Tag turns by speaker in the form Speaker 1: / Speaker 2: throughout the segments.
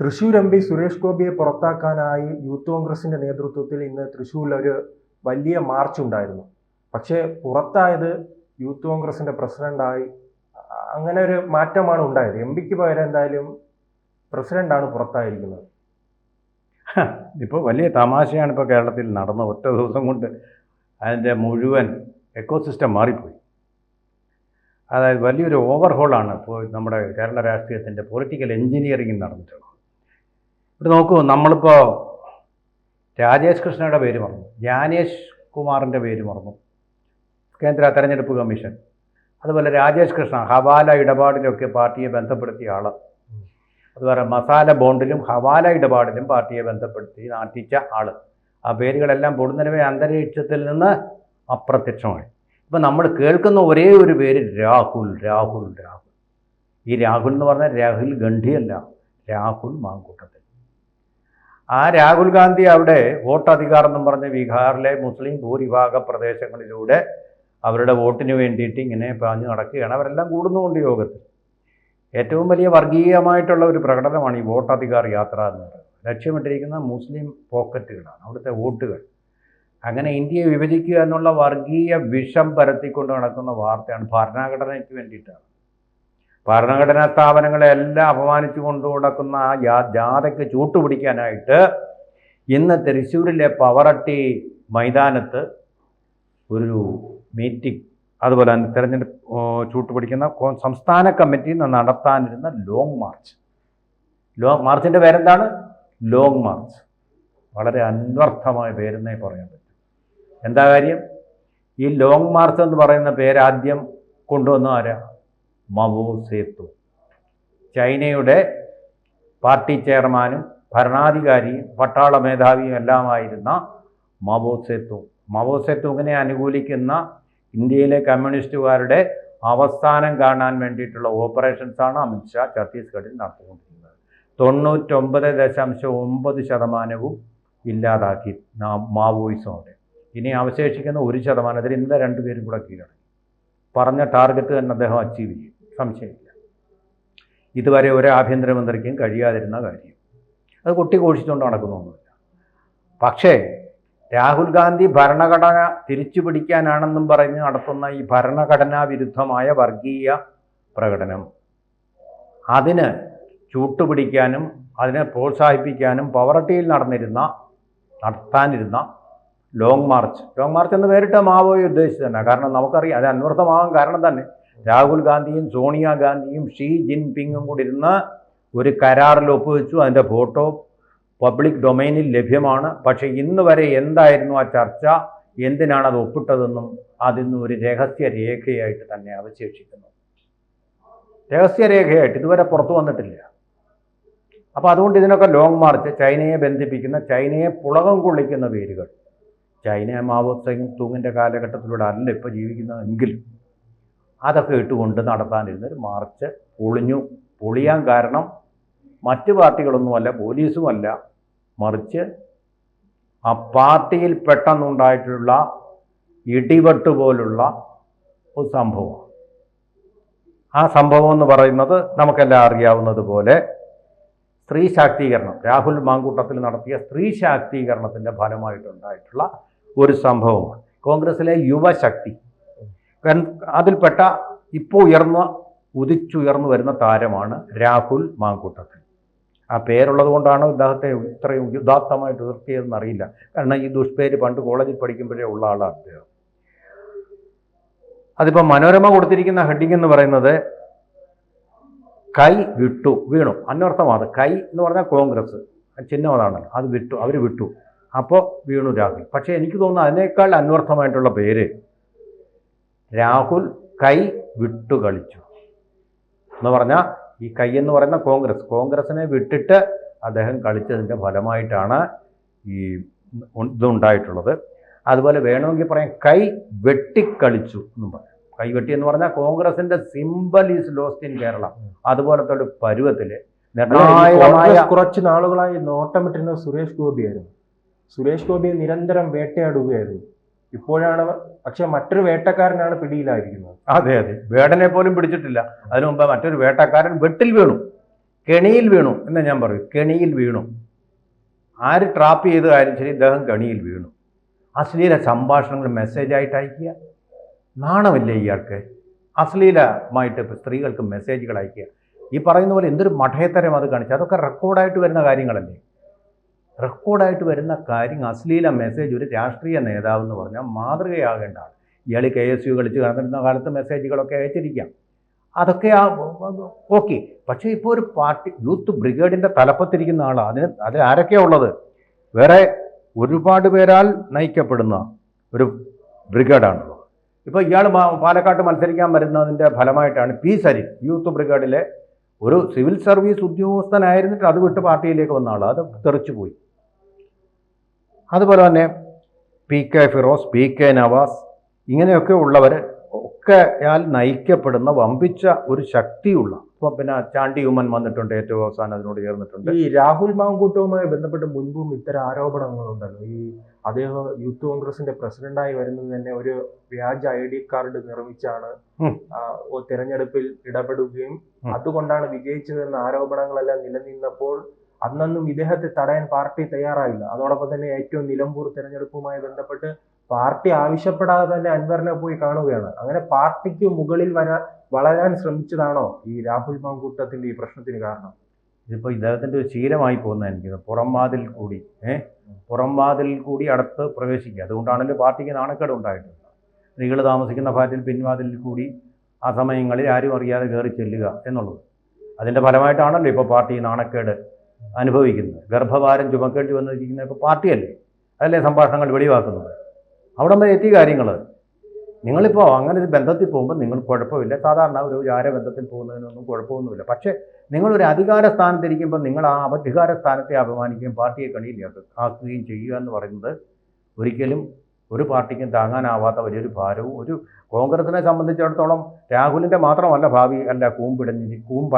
Speaker 1: Thrissur M P Suresh ഗോപിയെ പുറത്താക്കാനായി youth കോൺഗ്രസിന്റെ നേതൃത്വത്തിൽ ഇന്ന് തൃശ്ശൂരിൽ ഒരു വലിയ മാർച്ച് ഉണ്ടായിരുന്നു. പക്ഷേ പുറത്തായത് യൂത്ത് കോൺഗ്രസിന്റെ പ്രസിഡന്റായി അങ്ങനെ ഒരു മാറ്റമാണ് ഉണ്ടായത്. എം പിക്ക് പകരം എന്തായാലും പ്രസിഡന്റാണ് പുറത്തായിരിക്കുന്നത്.
Speaker 2: ഇപ്പോൾ വലിയ തമാശയാണ് ഇപ്പോൾ കേരളത്തിൽ നടന്ന ഒറ്റ ദിവസം കൊണ്ട് അതിന്റെ മുഴുവൻ എക്കോസിസ്റ്റം മാറിപ്പോയി. അതായത് വലിയൊരു ഓവർഹോളാണ് ഇപ്പോൾ നമ്മുടെ കേരള രാഷ്ട്രീയത്തിന്റെ പൊളിറ്റിക്കൽ എഞ്ചിനീയറിംഗ് നടന്നിട്ടുള്ളത്. ഇവിടെ നോക്കൂ നമ്മളിപ്പോൾ രാജേഷ് കൃഷ്ണയുടെ പേര് മറന്നു. ജ്ഞാനേഷ് കുമാറിന്റെ പേര് മറന്നു. കേന്ദ്ര തെരഞ്ഞെടുപ്പ് കമ്മീഷൻ. അതുപോലെ രാജേഷ് കൃഷ്ണ ഹവാല ഇടപാടിലൊക്കെ പാർട്ടിയെ ബന്ധപ്പെടുത്തിയ ആൾ അതുപോലെ മസാല ബോണ്ടിലും ഹവാല ഇടപാടിലും പാർട്ടിയെ ബന്ധപ്പെടുത്തി നാട്ടിച്ച ആൾ ആ പേരുകളെല്ലാം പൊടുന്നനവേ അന്തരീക്ഷത്തിൽ നിന്ന് അപ്രത്യക്ഷമായി. ഇപ്പം നമ്മൾ കേൾക്കുന്ന ഒരേ ഒരു പേര് രാഹുൽ രാഹുൽ രാഹുൽ. ഈ രാഹുൽ എന്ന് പറഞ്ഞാൽ രാഹുൽ ഗണ്ഡിയല്ല രാഹുൽ മാങ്കൂട്ടത്തിൽ. ആ രാഹുൽ ഗാന്ധി അവിടെ വോട്ടധികാരം എന്നും പറഞ്ഞ് ബീഹാറിലെ മുസ്ലിം ഭൂരിഭാഗ പ്രദേശങ്ങളിലൂടെ അവരുടെ വോട്ടിന് വേണ്ടിയിട്ട് ഇങ്ങനെ പറഞ്ഞു നടക്കുകയാണ്. അവരെല്ലാം കൂടുന്നുകൊണ്ട് യോഗത്തിൽ ഏറ്റവും വലിയ വർഗീയമായിട്ടുള്ള ഒരു പ്രകടനമാണ് ഈ വോട്ടധികാർ യാത്ര എന്ന് പറയുന്നത്. ലക്ഷ്യമിട്ടിരിക്കുന്ന മുസ്ലിം പോക്കറ്റുകളാണ് അവിടുത്തെ വോട്ടുകൾ. അങ്ങനെ ഇന്ത്യയെ വിഭജിക്കുക എന്നുള്ള വർഗീയ വിഷം പരത്തിക്കൊണ്ട് നടക്കുന്ന വാർത്തയാണ് ഭരണഘടനയ്ക്ക് വേണ്ടിയിട്ടാണ്. ഭരണഘടനാ സ്ഥാപനങ്ങളെ എല്ലാം അപമാനിച്ചു കൊണ്ടു നടക്കുന്ന ആ ജാഥയ്ക്ക് ചൂട്ടുപിടിക്കാനായിട്ട് ഇന്ന് തൃശ്ശൂരിലെ പവറട്ടി മൈതാനത്ത് ഒരു മീറ്റിംഗ് അതുപോലെ തന്നെ തെരഞ്ഞെടുപ്പ് ചൂട്ടുപിടിക്കുന്ന സംസ്ഥാന സംസ്ഥാന കമ്മിറ്റി നടത്താനിരുന്ന ലോങ് മാർച്ച് ലോങ് മാർച്ചിന്റെ പേരെന്താണ്? ലോങ് മാർച്ച് വളരെ അന്വർത്ഥമായ പേരെന്നേ പറയാൻ പറ്റും. എന്താ കാര്യം? ഈ ലോങ് മാർച്ച് എന്ന് പറയുന്ന പേരാദ്യം കൊണ്ടുവന്ന ആരാ? മവോ സേത്തു. ചൈനയുടെ പാർട്ടി ചെയർമാനും ഭരണാധികാരിയും പട്ടാള മേധാവിയും എല്ലാമായിരുന്ന മവോ സേത്തു. മവോ സേത്തുവിനെ അനുകൂലിക്കുന്ന ഇന്ത്യയിലെ കമ്മ്യൂണിസ്റ്റുകാരുടെ അവസാനം കാണാൻ വേണ്ടിയിട്ടുള്ള ഓപ്പറേഷൻസാണ് അമിത്ഷാ ഛത്തീസ്ഗഡിൽ നടത്തിക്കൊണ്ടിരിക്കുന്നത് തൊണ്ണൂറ്റൊമ്പത് ദശാംശം ഒമ്പത് ശതമാനവും ഇല്ലാതാക്കി മാവോയിസോടെ ഇനി അവശേഷിക്കുന്ന ഒരു ശതമാനത്തിൽ ഇന്നലെ രണ്ടുപേരും കൂടെ കീഴടങ്ങി. പറഞ്ഞ ടാർഗറ്റ് തന്നെ അദ്ദേഹം അച്ചീവ് ചെയ്യും സംശയമില്ല. ഇതുവരെ ഒരു ആഭ്യന്തരമന്ത്രിക്കും കഴിയാതിരുന്ന കാര്യം. അത് കൊട്ടിഘോഷിച്ചുകൊണ്ട് നടക്കുന്നൊന്നുമില്ല. പക്ഷേ രാഹുൽ ഗാന്ധി ഭരണഘടന തിരിച്ചു പിടിക്കാനാണെന്നും പറഞ്ഞ് നടത്തുന്ന ഈ ഭരണഘടനാ വിരുദ്ധമായ വർഗീയ പ്രകടനം അതിന് ചൂട്ടുപിടിക്കാനും അതിനെ പ്രോത്സാഹിപ്പിക്കാനും പവർട്ടിയിൽ നടന്നിരുന്ന നടത്താനിരുന്ന ലോങ് മാർച്ച്. ലോങ് മാർച്ച് എന്ന് പേരിട്ട മാവോയെ ഉദ്ദേശിച്ചു തന്നെ. കാരണം നമുക്കറിയാം അത് അന്വർത്ഥമാകാൻ കാരണം തന്നെ. രാഹുൽ ഗാന്ധിയും സോണിയാഗാന്ധിയും ഷീ ജിൻ പിങ്ങും കൂടി ഇരുന്ന് ഒരു കരാറിൽ ഒപ്പുവെച്ചു. അതിന്റെ ഫോട്ടോ പബ്ലിക് ഡൊമൈനിൽ ലഭ്യമാണ്. പക്ഷേ ഇന്ന് വരെ എന്തായിരുന്നു ആ ചർച്ച? എന്തിനാണ് അത് ഒപ്പിട്ടതെന്നും അതിന്ന് ഒരു രഹസ്യ രേഖയായിട്ട് തന്നെ അവശേഷിക്കുന്നു. രഹസ്യരേഖയായിട്ട് ഇതുവരെ പുറത്തു വന്നിട്ടില്ല. അപ്പോൾ അതുകൊണ്ട് ഇതിനൊക്കെ ലോങ് മാർച്ച് ചൈനയെ ബന്ധിപ്പിക്കുന്ന ചൈനയെ പുളകം കൊള്ളിക്കുന്ന പേരുകൾ. ചൈന മാവോ സെങ് തൂങ്ങിന്റെ കാലഘട്ടത്തിലൂടെ അല്ല ഇപ്പോൾ ജീവിക്കുന്നതെങ്കിൽ. അതൊക്കെ ഇട്ടുകൊണ്ട് നടത്താനിരുന്നൊരു മാർച്ച് പൊളിഞ്ഞു. പൊളിയാൻ കാരണം മറ്റ് പാർട്ടികളൊന്നുമല്ല പോലീസുമല്ല. മറിച്ച് ആ പാർട്ടിയിൽ പെട്ടെന്നുണ്ടായിട്ടുള്ള ഇടിവെട്ട് പോലുള്ള ഒരു സംഭവം. ആ സംഭവം എന്ന് പറയുന്നത് നമുക്കെല്ലാം അറിയാവുന്നതുപോലെ സ്ത്രീ ശാക്തീകരണം. രാഹുൽ മാങ്കൂട്ടത്തിൽ നടത്തിയ സ്ത്രീ ശാക്തീകരണത്തിന്റെ ഫലമായിട്ടുണ്ടായിട്ടുള്ള ഒരു സംഭവമാണ്. കോൺഗ്രസ്സിലെ യുവശക്തി. അതിൽപ്പെട്ട ഇപ്പോൾ ഉയർന്ന ഉദിച്ചുയർന്നു വരുന്ന താരമാണ് രാഹുൽ മാങ്കൂട്ടത്തിൽ. ആ പേരുള്ളത് കൊണ്ടാണ് ഇദ്ദേഹത്തെ ഇത്രയും ഉദാത്തമായിട്ട് ഉയർത്തിയതെന്ന് അറിയില്ല. കാരണം ഈ ദുഷ്പേര് പണ്ട് കോളേജിൽ പഠിക്കുമ്പോഴേ ഉള്ള ആളാണ് അദ്ദേഹം. അതിപ്പോൾ മനോരമ കൊടുത്തിരിക്കുന്ന ഹെഡിങ് എന്ന് പറയുന്നത് കൈ വിട്ടു വീണു. അന്വർത്ഥമാണ് കൈ എന്ന് പറഞ്ഞാൽ കോൺഗ്രസ്. ചിഹ്നം അതാണല്ലോ അത് വിട്ടു അവർ വിട്ടു. അപ്പോൾ വീണു രാഹുൽ. പക്ഷേ എനിക്ക് തോന്നുന്നു അതിനേക്കാൾ അന്വർത്ഥമായിട്ടുള്ള പേര് രാഹുൽ കൈ വിട്ടു കളിച്ചു. എന്ന് പറഞ്ഞാൽ ഈ കൈ എന്ന് പറയുന്ന കോൺഗ്രസ്. കോൺഗ്രസിനെ വിട്ടിട്ട് അദ്ദേഹം കളിച്ചതിന്റെ ഫലമായിട്ടാണ് ഈ ഇതുണ്ടായിട്ടുള്ളത്. അതുപോലെ വേണമെങ്കിൽ പറയാം കൈ വെട്ടിക്കളിച്ചു എന്നും പറയാം. കൈ വെട്ടി എന്ന് പറഞ്ഞാൽ കോൺഗ്രസിന്റെ symbol is lost in Kerala അതുപോലത്തെ ഒരു പരുവത്തിൽ നിർണായകമായ
Speaker 1: കുറച്ച് നാളുകളായി നോട്ടമിട്ടിരുന്നത് സുരേഷ് ഗോപിയായിരുന്നു. സുരേഷ് ഗോപിയെ നിരന്തരം വേട്ടയാടുകയായിരുന്നു. ഇപ്പോഴാണ് പക്ഷെ മറ്റൊരു വേട്ടക്കാരനാണ് പിടിയിലായിരിക്കുന്നത്.
Speaker 2: അതെ അതെ. വേടനെ പോലും പിടിച്ചിട്ടില്ല. അതിനു മുമ്പ് മറ്റൊരു വേട്ടക്കാരൻ വെട്ടിൽ വീണു. കെണിയിൽ വീണു എന്ന് ഞാൻ പറയും. കെണിയിൽ വീണു. ആര് ട്രാപ്പ് ചെയ്ത് കാര്യം ശരി ഇദ്ദേഹം കെണിയിൽ വീണു. അശ്ലീല സംഭാഷണങ്ങൾ മെസ്സേജായിട്ട് അയക്കുക. നാണമില്ലേ ഇയാൾക്ക്? അശ്ലീലമായിട്ട് സ്ത്രീകൾക്ക് മെസ്സേജുകൾ അയക്കുക. ഈ പറയുന്ന പോലെ എന്തൊരു മഠയത്തരം അത് കാണിച്ചു. അതൊക്കെ റെക്കോർഡായിട്ട് വരുന്ന കാര്യങ്ങളല്ലേ? റെക്കോർഡായിട്ട് വരുന്ന കാര്യം അശ്ലീല മെസ്സേജ് ഒരു രാഷ്ട്രീയ നേതാവ് എന്ന് പറഞ്ഞാൽ മാതൃകയാകേണ്ട ഇയാൾ കെ എസ് യു കളിച്ച് കടന്നിരുന്ന കാലത്ത് മെസ്സേജുകളൊക്കെ അയച്ചിരിക്കാം. അതൊക്കെ ആ ഓക്കെ. പക്ഷേ ഇപ്പോൾ ഒരു പാർട്ടി യൂത്ത് ബ്രിഗേഡിന്റെ തലപ്പത്തിരിക്കുന്ന ആളാണ് അതിന് അതിൽ ആരൊക്കെയാണ് ഉള്ളത്? വേറെ ഒരുപാട് പേരാൽ നയിക്കപ്പെടുന്ന ഒരു ബ്രിഗേഡാണുള്ളത് ഇപ്പോൾ ഇയാൾ പാലക്കാട്ട് മത്സരിക്കാൻ വരുന്നതിന്റെ ഫലമായിട്ടാണ് പി സരി യൂത്ത് ബ്രിഗേഡിലെ ഒരു സിവിൽ സർവീസ് ഉദ്യോഗസ്ഥനായിരുന്നിട്ട് അത് വിട്ട് പാർട്ടിയിലേക്ക് വന്ന ആൾ അത് തെറിച്ചു പോയി അതുപോലെ തന്നെ P K Firoz P K Navas ഇങ്ങനെയൊക്കെ ഉള്ളവർ ഒക്കെയാൽ നയിക്കപ്പെടുന്ന വമ്പിച്ച ഒരു ശക്തിയുള്ള ഇപ്പം പിന്നെ ചാണ്ടി ഉമ്മൻ വന്നിട്ടുണ്ട് ഏറ്റവും അവസാനം അതിനോട് ചേർന്നിട്ടുണ്ട്.
Speaker 1: ഈ രാഹുൽ മാങ്കൂട്ടവുമായി ബന്ധപ്പെട്ട് മുൻപും ഇത്തരം ആരോപണങ്ങളുണ്ടല്ലോ. ഈ അദ്ദേഹം യൂത്ത് കോൺഗ്രസിന്റെ പ്രസിഡന്റായി വരുന്നത് തന്നെ ഒരു വ്യാജ ഐ ഡി കാർഡ് നിർമ്മിച്ചാണ് തിരഞ്ഞെടുപ്പിൽ ഇടപെടുകയും. അതുകൊണ്ടാണ് വിജയിച്ചതെന്ന ആരോപണങ്ങളെല്ലാം നിലനിന്നപ്പോൾ അന്നൊന്നും ഇദ്ദേഹത്തെ തടയാൻ പാർട്ടി തയ്യാറായില്ല. അതോടൊപ്പം തന്നെ ഏറ്റവും നിലമ്പൂർ തെരഞ്ഞെടുപ്പുമായി ബന്ധപ്പെട്ട് പാർട്ടി ആവശ്യപ്പെടാതെ തന്നെ അൻവറിനെ പോയി കാണുകയാണ്. അങ്ങനെ പാർട്ടിക്ക് മുകളിൽ വരാൻ വളരാൻ ശ്രമിച്ചതാണോ ഈ രാഹുൽ മാങ്കൂട്ടത്തിന്റെ ഈ പ്രശ്നത്തിന് കാരണം?
Speaker 2: ഇതിപ്പോൾ ഇദ്ദേഹത്തിന്റെ ഒരു ശീലമായി പോകുന്ന എനിക്ക് പുറം വാതിൽ കൂടി ഏഹ് പുറം വാതിൽ കൂടി അടുത്ത് പ്രവേശിക്കുക. അതുകൊണ്ടാണല്ലോ പാർട്ടിക്ക് നാണക്കേട് ഉണ്ടായിട്ടുള്ളത്. സ്ത്രീകൾ താമസിക്കുന്ന ഫ്ലാറ്റിൽ പിൻവാതിലിൽ കൂടി ആ സമയങ്ങളിൽ ആരും അറിയാതെ കയറി ചെല്ലുക എന്നുള്ളത്. അതിന്റെ ഫലമായിട്ടാണല്ലോ ഇപ്പോൾ പാർട്ടി നാണക്കേട് അനുഭവിക്കുന്നത് ഗർഭഭാരം ചുമക്കേണ്ടി വന്നിരിക്കുന്ന ഇപ്പോൾ പാർട്ടിയല്ലേ? അതല്ലേ സംഭാഷണങ്ങൾ വെളിവാക്കുന്നത് അവിടെ വരെ എത്തിയ കാര്യങ്ങൾ. നിങ്ങളിപ്പോൾ അങ്ങനെ ഒരു ബന്ധത്തിൽ പോകുമ്പോൾ നിങ്ങൾ കുഴപ്പമില്ല. സാധാരണ ഒരു ബന്ധത്തിൽ പോകുന്നതിനൊന്നും കുഴപ്പമൊന്നുമില്ല. പക്ഷേ നിങ്ങളൊരു അധികാര സ്ഥാനത്തിരിക്കുമ്പോൾ നിങ്ങൾ ആ അധികാര സ്ഥാനത്തെ അപമാനിക്കുകയും പാർട്ടിയെ കണിയിൽ ആക്കുകയും ചെയ്യുക എന്ന് പറയുന്നത് ഒരിക്കലും ഒരു പാർട്ടിക്കും താങ്ങാനാവാത്ത വലിയൊരു ഭാരവും ഒരു കോൺഗ്രസിനെ സംബന്ധിച്ചിടത്തോളം രാഹുലിന്റെ മാത്രമല്ല ഭാവി അല്ല കൂമ്പിടഞ്ഞി കൂമ്പ്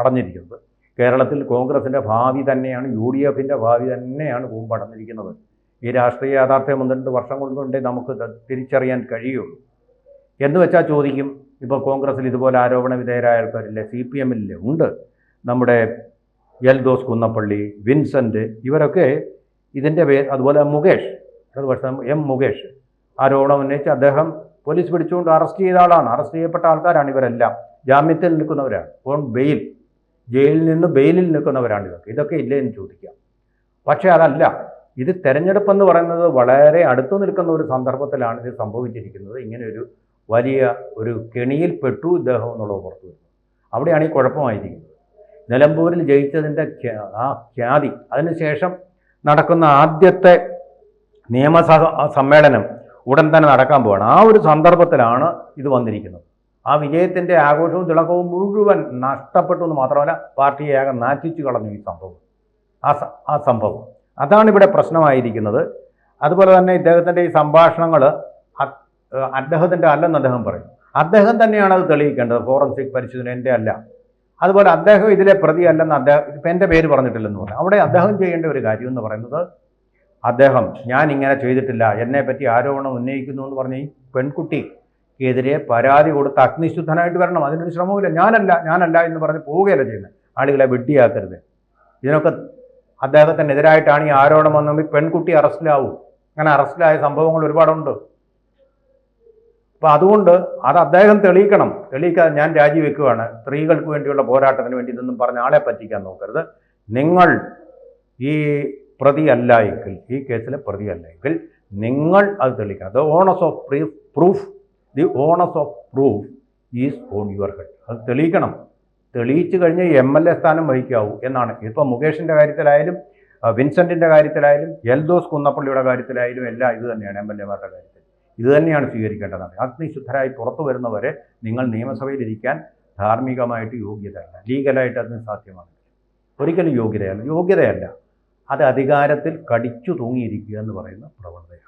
Speaker 2: അടഞ്ഞിരിക്കുന്നത്. കേരളത്തിൽ കോൺഗ്രസിന്റെ ഭാവി തന്നെയാണ് യു ഡി എഫിന്റെ ഭാവി തന്നെയാണ് കൂമ്പടന്നിരിക്കുന്നത് ഈ രാഷ്ട്രീയ യാഥാർത്ഥ്യം ഒന്ന് രണ്ട് വർഷം കൊണ്ടുകൊണ്ടേ നമുക്ക് തിരിച്ചറിയാൻ കഴിയുള്ളൂ. എന്ന് വെച്ചാൽ ചോദിക്കും ഇപ്പോൾ കോൺഗ്രസ്സിൽ ഇതുപോലെ ആരോപണ വിധേയരായ ആൾക്കാരില്ലേ സി പി എമ്മിലെ ഉണ്ട്. നമ്മുടെ എൽദോസ് കുന്നപ്പള്ളി വിൻസെന്റ് ഇവരൊക്കെ ഇതിന്റെ പേര് അതുപോലെ മുകേഷ് പക്ഷേ എം മുകേഷ് ആരോപണം ഉന്നയിച്ച് അദ്ദേഹം പോലീസ് പിടിച്ചുകൊണ്ട് അറസ്റ്റ് ചെയ്ത ആളാണ്. അറസ്റ്റ് ചെയ്യപ്പെട്ട ആൾക്കാരാണ് ഇവരെല്ലാം. ജാമ്യത്തിൽ നിൽക്കുന്നവരാണ്. On bail. ജയിലിൽ നിന്ന് ബെയിലിൽ നിൽക്കുന്നവരാണ് ഇതൊക്കെ. ഇതൊക്കെ ഇല്ലേ എന്ന് ചോദിക്കാം. പക്ഷേ അതല്ല ഇത് തെരഞ്ഞെടുപ്പെന്ന് പറയുന്നത് വളരെ അടുത്തു നിൽക്കുന്ന ഒരു സന്ദർഭത്തിലാണ് ഇത് സംഭവിച്ചിരിക്കുന്നത്. ഇങ്ങനെ ഒരു വലിയ ഒരു കെണിയിൽ പെട്ടു ഇദ്ദേഹം എന്നുള്ളത് പുറത്തു വരുന്നത് അവിടെയാണ് ഈ കുഴപ്പമായിരിക്കുന്നത്. നിലമ്പൂരിൽ ജയിച്ചതിന്റെ ആ ഖ്യാതി അതിനുശേഷം നടക്കുന്ന ആദ്യത്തെ നിയമസഭ സമ്മേളനം ഉടൻ തന്നെ നടക്കാൻ പോവാണ്. ആ ഒരു സന്ദർഭത്തിലാണ് ഇത് വന്നിരിക്കുന്നത്. ആ വിജയത്തിന്റെ ആഘോഷവും തിളക്കവും മുഴുവൻ നഷ്ടപ്പെട്ടു എന്ന് മാത്രമല്ല പാർട്ടിയെ ആകെ നാറ്റിച്ചു കളഞ്ഞു ഈ സംഭവം. ആ ആ സംഭവം. അതാണ് ഇവിടെ പ്രശ്നമായിരിക്കുന്നത്. അതുപോലെ തന്നെ ഇദ്ദേഹത്തിന്റെ ഈ സംഭാഷണങ്ങൾ അദ്ദേഹത്തിന്റെ അല്ലെന്ന് അദ്ദേഹം പറയും. അദ്ദേഹം തന്നെയാണ് അത് തെളിയിക്കേണ്ടത് ഫോറൻസിക് പരിശോധന എന്റെ അല്ല. അതുപോലെ അദ്ദേഹം ഇതിലെ പ്രതി അല്ലെന്ന് അദ്ദേഹം ഇപ്പം എന്റെ പേര് പറഞ്ഞിട്ടില്ലെന്ന് പറഞ്ഞു. അവിടെ അദ്ദേഹം ചെയ്യേണ്ട ഒരു കാര്യം എന്ന് പറയുന്നത് അദ്ദേഹം ഞാൻ ഇങ്ങനെ ചെയ്തിട്ടില്ല. എന്നെ പറ്റി ആരോപണം ഉന്നയിക്കുന്നു എന്ന് പറഞ്ഞ ഈ പെൺകുട്ടിക്കെതിരെ പരാതി കൊടുത്ത് അഗ്നിശുദ്ധനായിട്ട് വരണം. അതിനൊരു ശ്രമവുമില്ല. ഞാനല്ല ഞാനല്ല എന്ന് പറഞ്ഞ് പോവുകയല്ല ചെയ്യുന്നത്. ആളുകളെ വെട്ടിയാക്കരുത്. ഇതിനൊക്കെ അദ്ദേഹത്തിനെതിരായിട്ടാണ് ഈ ആരോപണം വന്നെങ്കിൽ പെൺകുട്ടി അറസ്റ്റിലാവും. അങ്ങനെ അറസ്റ്റിലായ സംഭവങ്ങൾ ഒരുപാടുണ്ട്. അപ്പോൾ അതുകൊണ്ട് അത് അദ്ദേഹം തെളിയിക്കണം. തെളിയിക്കാതെ ഞാൻ രാജിവെക്കുകയാണ് സ്ത്രീകൾക്ക് വേണ്ടിയുള്ള പോരാട്ടത്തിന് വേണ്ടി ഇതൊന്നും പറഞ്ഞ ആളെ പറ്റിക്കാൻ നോക്കരുത്. നിങ്ങൾ ഈ പ്രതിയല്ല എങ്കിൽ ഈ കേസിലെ പ്രതിയല്ല എങ്കിൽ നിങ്ങൾ അത് തെളിയിക്കണം. അത് onus of proof the onus of proof is on your head അത് തെളിയിക്കണം. തെളിയിച്ചു കഴിഞ്ഞ് എം എൽ എ സ്ഥാനം വഹിക്കാവൂ എന്നാണ്. ഇപ്പോൾ മുകേഷിന്റെ കാര്യത്തിലായാലും വിൻസെന്റിന്റെ കാര്യത്തിലായാലും എൽദോസ് കുന്നപ്പള്ളിയുടെ കാര്യത്തിലായാലും എല്ലാം ഇത് തന്നെയാണ് എം എൽ എമാരുടെ കാര്യത്തിൽ. ഇത് തന്നെയാണ് സ്വീകരിക്കേണ്ടതാണ്. അഗ്നിശുദ്ധരായി പുറത്തു വരുന്നവരെ നിങ്ങൾ നിയമസഭയിലിരിക്കാൻ ധാർമ്മികമായിട്ട് യോഗ്യതയല്ല. ലീഗലായിട്ട് അതിന് സാധ്യമാണ്. ഒരിക്കലും യോഗ്യതയല്ല. യോഗ്യതയല്ല. അത് അധികാരത്തിൽ കടിച്ചു തൂങ്ങിയിരിക്കുക എന്ന് പറയുന്ന പ്രവണതയാണ്.